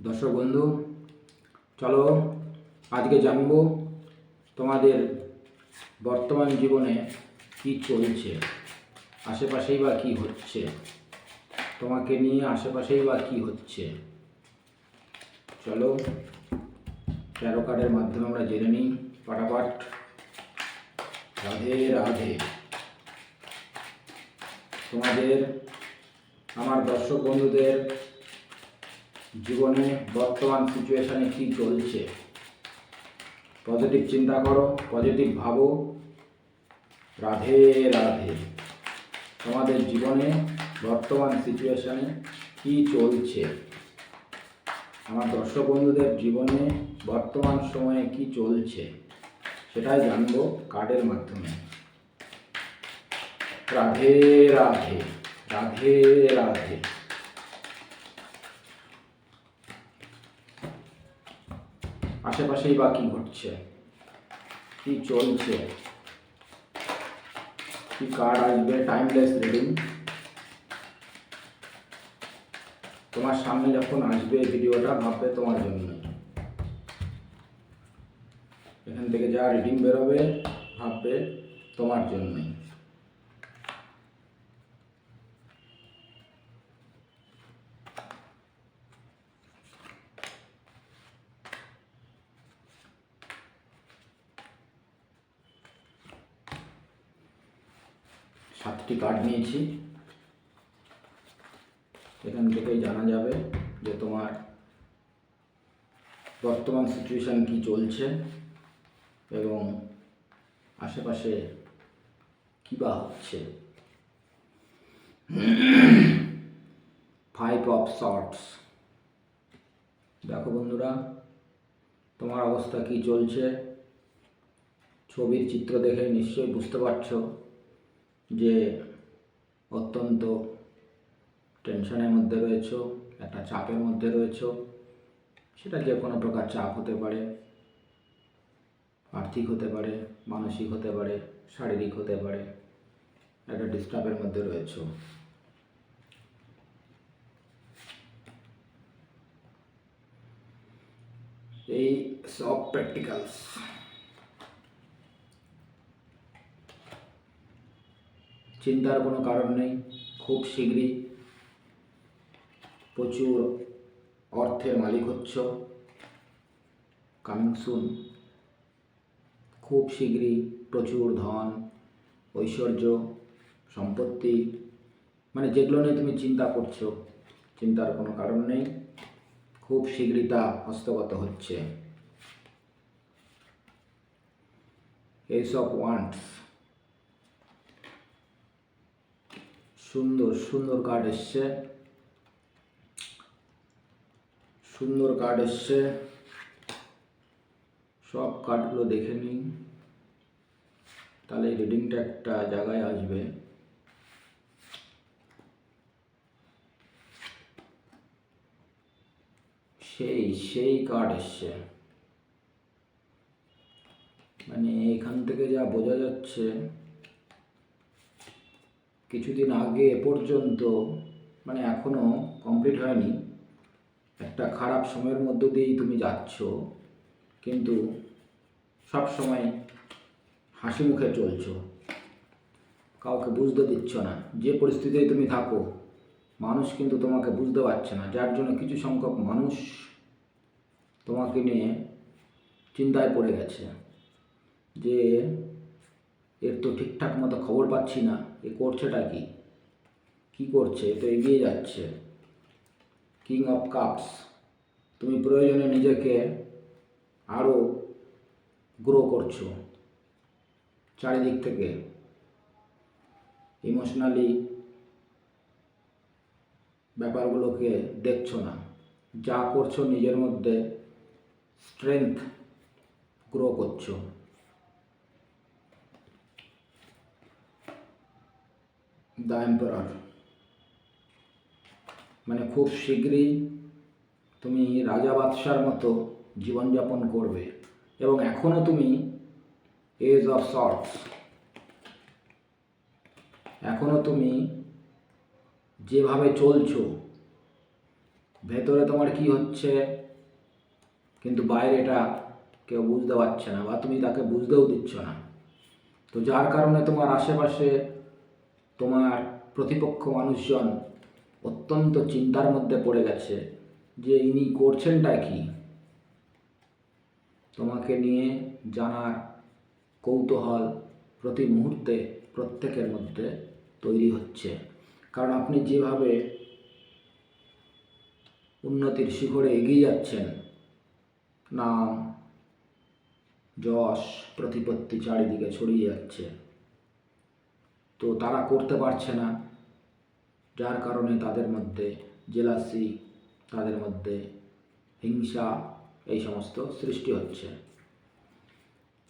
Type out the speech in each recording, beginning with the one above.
দর্শক বন্ধু, চলো আজকে জানব তোমাদের বর্তমান জীবনে কি চলছে, আশেপাশেই বা কি হচ্ছে, তোমাকে নিয়ে আশেপাশেই বা কি হচ্ছে। চলো তেরো কার্ডের মাধ্যমে আমরা জেনে নিই পাটাপাট রাধে রাধে। তোমাদের, আমার দর্শক বন্ধুদের জীবনে বর্তমান সিচুয়েশানে কি চলছে? পজিটিভ চিন্তা করো পজিটিভ ভাবো। রাধে রাধে। তোমাদের জীবনে বর্তমান সিচুয়েশানে কি চলছে? আমার দর্শক বন্ধুদের জীবনে বর্তমান সময়ে কি চলছে? সেটাই জানব কার্ডের মাধ্যমে। রাধে রাধে। রাধে রাধে। আশেপাশেই বা কি ঘটছে? কি চলছে? কি কার্ড আসবে? টাইমলেস রিডিং তোমার সামনে যখন আসবে ভিডিওটা ভাববে তোমার জন্য। এখান থেকে যা রিডিং বেরোবে, ভাববে তোমার জন্যই কার্ড নিয়েছি। এখান থেকেই জানা যাবে যে তোমার বর্তমান সিচুয়েশান কি চলছে এবং আশেপাশে কী বা হচ্ছে। ফাইভ অফ শর্টস দেখো বন্ধুরা, তোমার অবস্থা কি চলছে? ছবির চিত্র দেখে নিশ্চয়ই বুঝতে পারছ যে অত্যন্ত টেনশনের মধ্যে রয়েছো, একটা চাপের মধ্যে রয়েছো, সেটা যে কোনো প্রকার চাপ হতে পারে, আর্থিক হতে পারে, মানসিক হতে পারে, শারীরিক হতে পারে, একটা ডিস্টার্বের মধ্যে রয়েছো। এই সব প্র্যাকটিক্যালস চিন্তার কোনো কারণ নেই। খুব শীঘ্রই প্রচুর অর্থের মালিক হচ্ছ কামিং সুন খুব শীঘ্রই প্রচুর ধন, ঐশ্বর্য, সম্পত্তি মানে যেগুলো নিয়ে তুমি চিন্তা করছ, চিন্তার কোনো কারণ নেই। খুব শীঘ্রই তা হস্তগত হচ্ছে। এইসব ওয়ান্টস সুন্দর সুন্দর কার্ড এসছে। সুন্দর কার্ড এসছে। সব কার্ডগুলো দেখে নিন। তাহলে রিডিংটা একটা জায়গায় আসবে। সেই সেই কার্ড এসছে। মানে এখান থেকে যা বোঝা যাচ্ছে কিছুদিন আগে এ পর্যন্ত মানে এখনও কমপ্লিট হয়নি। একটা খারাপ সময়ের মধ্য দিয়েই তুমি যাচ্ছ, কিন্তু সব সময় হাসি মুখে চলছ। কাউকে বুঝতে দিচ্ছ না। যে পরিস্থিতিতে তুমি থাকো, মানুষ কিন্তু তোমাকে বুঝতে পারছে না। যার জন্য কিছু সংখ্যক মানুষ তোমাকে নিয়ে চিন্তায় পড়ে গেছে যে, এর তো ঠিকঠাক মতো খবর পাচ্ছি না। এ করছেটা কি? কি করছে? তো এগিয়ে যাচ্ছে। কিং অফ কাপস তুমি প্রয়োজনে নিজেকে আরও গ্রো করছ চারিদিক থেকে। ইমোশনালি ব্যাপারগুলোকে দেখছ না। যা করছ নিজের মধ্যে স্ট্রেংথ গ্রো করছ। দ্য এম্পারার মানে খুব শীঘ্রই তুমি রাজা বাদশার মতো জীবনযাপন করবে এবং এখনও তুমি এজ অফ শর্টস এখনও তুমি যেভাবে চলছো, ভেতরে তোমার কি হচ্ছে কিন্তু বাইরে এটা কেউ বুঝতে পারছে না বা তুমি তাকে বুঝতেও দিচ্ছ না। তো যার কারণে তোমার আশেপাশে তোমার প্রতিপক্ষ মানুষজন অত্যন্ত চিন্তার মধ্যে পড়ে গেছে যে ইনি করছেনটা কি? তোমাকে নিয়ে জানার কৌতূহল প্রতি মুহূর্তে প্রত্যেকের মধ্যে তৈরি হচ্ছে। কারণ আপনি যেভাবে উন্নতির শিখরে এগিয়ে যাচ্ছেন, নাম, যশ, প্রতিপত্তি চারিদিকে ছড়িয়ে যাচ্ছে। তো তারা করতে পারছে না। যার কারণে তাদের মধ্যে জেলাসি, তাদের মধ্যে হিংসা, এই সমস্ত সৃষ্টি হচ্ছে।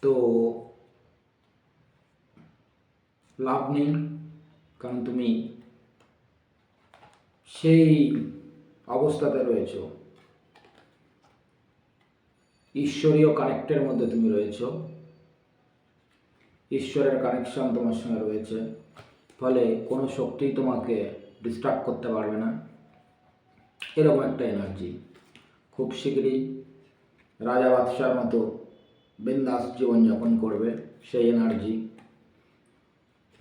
তো লাভ নেই, কারণ তুমি সেই অবস্থাতে রয়েছো। ঈশ্বরীয় কানেক্টের মধ্যে তুমি রয়েছো। ঈশ্বরের কানেকশন তোমার সঙ্গে রয়েছে। ফলে কোনো শক্তি তোমাকে ডিস্টার্ব করতে পারবে না। এরকম একটা এনার্জি খুব শীঘ্রই রাজা বাদশার মতো বিন্দাস জীবনযাপন করবে সেই এনার্জি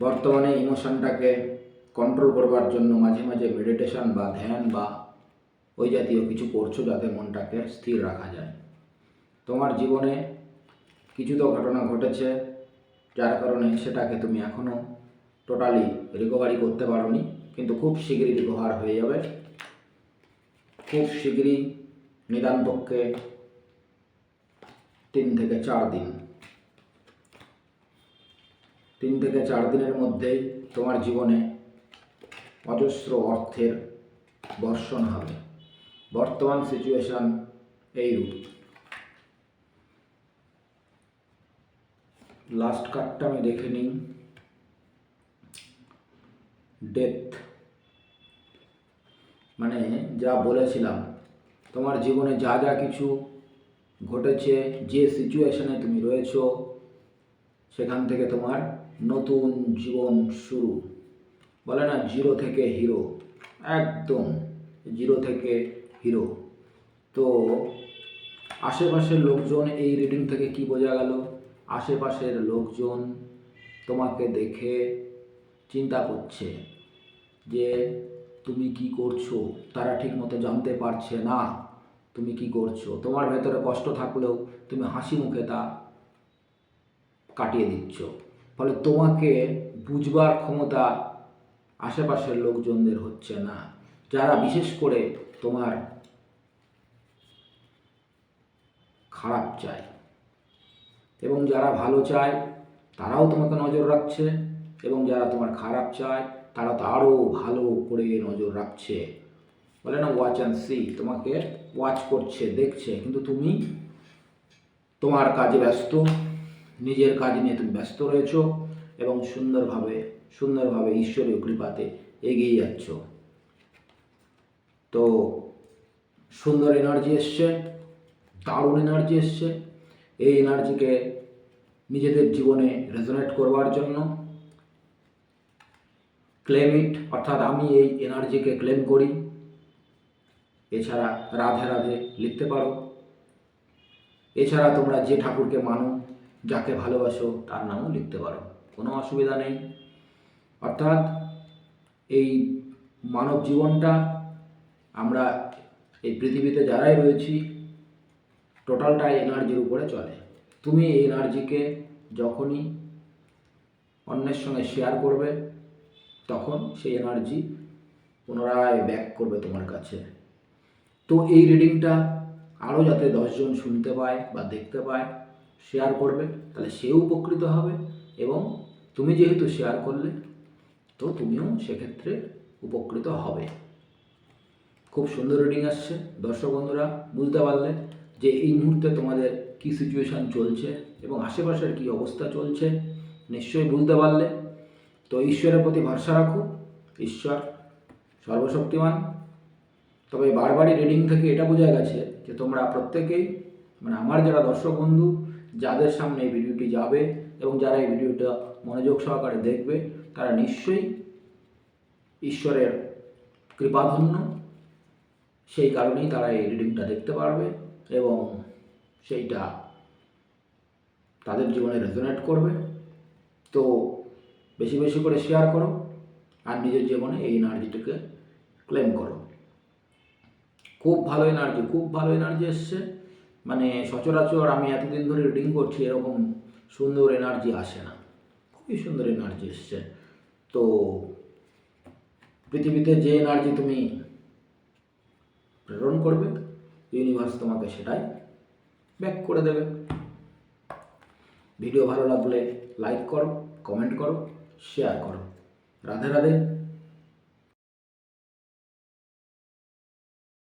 বর্তমানে ইমোশনটাকে কন্ট্রোল করবার জন্য মাঝে মাঝে মেডিটেশন বা ধ্যান বা ওই জাতীয় কিছু করছ যাতে মনটাকে স্থির রাখা যায়। তোমার জীবনে কিছু তো ঘটনা ঘটেছে। যার কারণে সেটাকে তুমি এখনও টোটালি রিকভারি করতে পারোনি, কিন্তু খুব শীঘ্রই রিকভার হয়ে যাবে। খুব শীঘ্রই নিদান পক্ষে তিন থেকে চার দিন। তিন থেকে চার দিনের মধ্যেই তোমার জীবনে অজস্র অর্থের বর্ষণ হবে। বর্তমান সিচুয়েশন এইরূপ লাস্ট কার্ডটা আমি দেখে নিই। ডেথ মানে যা বলেছিলাম, তোমার জীবনে যা যা কিছু ঘটেছে, যে সিচুয়েশনে তুমি রয়েছো, সেখান থেকে তোমার নতুন জীবন শুরু। বলে না জিরো থেকে হিরো একদম জিরো থেকে হিরো তো আশেপাশের লোকজন এই রিডিং থেকে কি বোঝা গেল? আশেপাশের লোকজন তোমাকে দেখে চিন্তা করছে যে তুমি কি করছ? তারা ঠিকমতো জানতে পারছে না তুমি কি করছ। তোমার ভেতরে কষ্ট থাকলেও তুমি হাসি মুখে তা কাটিয়ে দিচ্ছ। ফলে তোমাকে বুঝবার ক্ষমতা আশেপাশের লোকজনদের হচ্ছে না। যারা বিশেষ করে তোমার খারাপ চায়। এবং যারা ভালো চায়, তারাও তোমাকে নজর রাখছে। এবং যারা তোমার খারাপ চায়, তারা তো আরও ভালো করে নজর রাখছে। বলে না ওয়াচ অ্যান্ড সি তোমাকে ওয়াচ করছে, দেখছে। কিন্তু তুমি তোমার কাজে ব্যস্ত, নিজের কাজ নিয়ে তুমি ব্যস্ত রয়েছো এবং সুন্দরভাবে সুন্দরভাবে ঈশ্বরীয় কৃপাতে এগিয়ে যাচ্ছ। তো সুন্দর এনার্জি এসছে, দারুণ এনার্জি এসছে। এই এনার্জিকে নিজেদের জীবনে রেজোনেট করবার জন্য ক্লেম ইট অর্থাৎ আমি এই এনার্জিকে ক্লেম করি। এছাড়া রাধে রাধে লিখতে পারো। এছাড়া তোমরা যে ঠাকুরকে মানো, যাকে ভালোবাসো, তার নামও লিখতে পারো। কোনো অসুবিধা নেই। অর্থাৎ এই মানব জীবনটা আমরা এই পৃথিবীতে যারাই রয়েছি টোটালটাই এনার্জির উপরে চলে। তুমি এই এনার্জিকে যখনই অন্যের সঙ্গে শেয়ার করবে, তখন সেই এনার্জি পুনরায় ব্যাক করবে তোমার কাছে। তো এই রিডিংটা আরও যাতে দশজন শুনতে পায় বা দেখতে পায় শেয়ার করবে, তাহলে সেও উপকৃত হবে এবং তুমি যেহেতু শেয়ার করলে, তো তুমিও সেক্ষেত্রে উপকৃত হবে। খুব সুন্দর রিডিং আসছে। দর্শক বন্ধুরা, বুঝতে পারলে যে এই মুহূর্তে তোমাদের কী সিচুয়েশান চলছে এবং আশেপাশের কী অবস্থা চলছে, নিশ্চয়ই বুঝতে পারলে। তো ঈশ্বরের প্রতি ভরসা রাখো। ঈশ্বর সর্বশক্তিমান। তবে বারবারই রিডিং থেকে এটা বোঝা গেছে যে তোমরা প্রত্যেকেই মানে আমার যারা দর্শক বন্ধু, যাদের সামনে এই ভিডিওটি যাবে এবং যারা এই ভিডিওটা মনোযোগ সহকারে দেখবে, তারা নিশ্চয়ই ঈশ্বরের কৃপাধন্য। সেই কারণেই তারা এই রিডিংটা দেখতে পারবে। এবং সেইটা তাদের জীবনে রেজোনেট করবে। তো বেশি বেশি করে শেয়ার করো আর নিজের জীবনে এই এনার্জিটাকে ক্লেম করো। খুব ভালো এনার্জি খুব ভালো এনার্জি এসছে। মানে সচরাচর আমি এতদিন ধরে রিডিং করছি এরকম সুন্দর এনার্জি আসে না। খুবই সুন্দর এনার্জি এসছে। তো পৃথিবীতে যে এনার্জি তুমি প্রেরণ করবে ইউনিভার্স তোমাকে সেটাই ব্যাক করে দেবে। ভিডিও ভালো লাগলে লাইক করো কমেন্ট করো শেয়ার করো। রাধে রাধে।